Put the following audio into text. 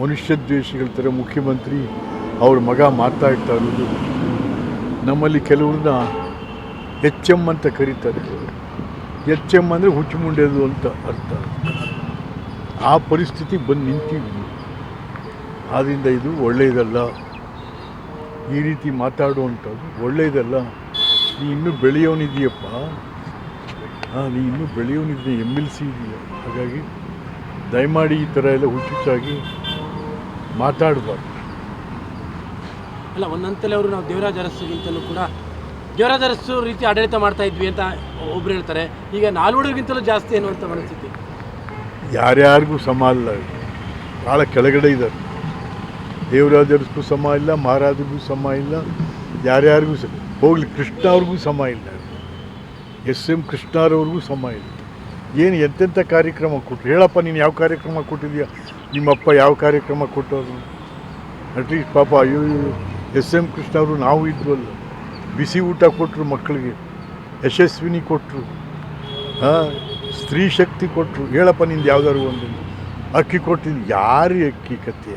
ಮನುಷ್ಯ ದ್ವೇಷಿಗಳ ಥರ ಮುಖ್ಯಮಂತ್ರಿ ಅವ್ರ ಮಗ ಮಾತಾಡ್ತಾ ಇರೋದು ನಮ್ಮಲ್ಲಿ ಕೆಲವ್ರನ್ನ ಎಚ್ ಎಂ ಅಂತ ಕರೀತಾರೆ. ಎಚ್ ಎಂ ಅಂದರೆ ಹುಚ್ಚುಮುಂಡೆದು ಅಂತ ಅರ್ಥ. ಆ ಪರಿಸ್ಥಿತಿಗೆ ಬಂದು ನಿಂತೀವಿ ಆದ್ದರಿಂದ ಇದು ಒಳ್ಳೆಯದಲ್ಲ ಈ ರೀತಿ ಮಾತಾಡುವಂಥದ್ದು ಒಳ್ಳೆಯದಲ್ಲ ನೀ ಇನ್ನೂ ಬೆಳೆಯೋನಿದೆಯಪ್ಪ ಹಾಂ, ನೀ ಇನ್ನೂ ಬೆಳೆಯೋನಿದ್ದೀನಿ ಎಂ ಎಲ್ ಸಿ ಇದೆಯಾ. ಹಾಗಾಗಿ ದಯಮಾಡಿ ಈ ಥರ ಎಲ್ಲ ಹುಚ್ಚುಚ್ಚಾಗಿ ಮಾತಾಡಬಾರ್ದು ಅಲ್ಲ ಒಂದಂತಲೇ ಅವರು ನಾವು ದೇವರಾಜ ಅರಸುಗಿಂತಲೂ ಕೂಡ ದೇವರಾಜ ಅರಸು ರೀತಿ ಆಡಳಿತ ಮಾಡ್ತಾ ಇದ್ವಿ ಅಂತ ಒಬ್ರು ಹೇಳ್ತಾರೆ. ಈಗ ನಾಲ್ವಡಿಗಿಂತಲೂ ಜಾಸ್ತಿ ಅನ್ನುವಂಥ ಮನಸ್ಥಿತಿ? ಯಾರ್ಯಾರಿಗೂ ಸಮ ಅಲ್ಲ. ಇದು. ಭಾಳ ಕೆಳಗಡೆ ಇದ್ದಾರೆ. ದೇವರಾಜರಿಗೂ ಸಮ ಇಲ್ಲ ಮಹಾರಾಜರಿಗೂ ಸಮ ಇಲ್ಲ ಯಾರ್ಯಾರಿಗೂ ಸಮ ಹೋಗ್ಲಿ ಕೃಷ್ಣ ಅವ್ರಿಗೂ ಸಮ ಇಲ್ಲ. ಎಸ್ ಎಂ ಕೃಷ್ಣರವ್ರಿಗೂ ಸಮ ಇಲ್ಲ. ಏನು ಎಂತೆಂಥ ಕಾರ್ಯಕ್ರಮ ಕೊಟ್ಟರು ಹೇಳಪ್ಪ ನೀನು ಯಾವ ಕಾರ್ಯಕ್ರಮ ಕೊಟ್ಟಿದ್ಯಾ ನಿಮ್ಮಪ್ಪ ಯಾವ ಕಾರ್ಯಕ್ರಮ ಕೊಟ್ಟವರು ಅಟ್ಲೀಸ್ಟ್ ಪಾಪ ಅಯ್ಯೋ ಎಸ್ ಎಂ ಕೃಷ್ಣ ಅವರು ನಾವು ಇದ್ವಲ್ಲ. ಬಿಸಿ ಊಟ ಕೊಟ್ಟರು ಮಕ್ಕಳಿಗೆ. ಯಶಸ್ವಿನಿ ಕೊಟ್ಟರು ಹಾಂ ಸ್ತ್ರೀ ಶಕ್ತಿ ಕೊಟ್ಟರು ಹೇಳಪ್ಪ, ನಿಂದು ಯಾವ್ದಾದ್ರು ಒಂದು. ಅಕ್ಕಿ ಕೊಟ್ಟಿದ್ದು ಯಾರು ಅಕ್ಕಿ ಕತ್ತೆ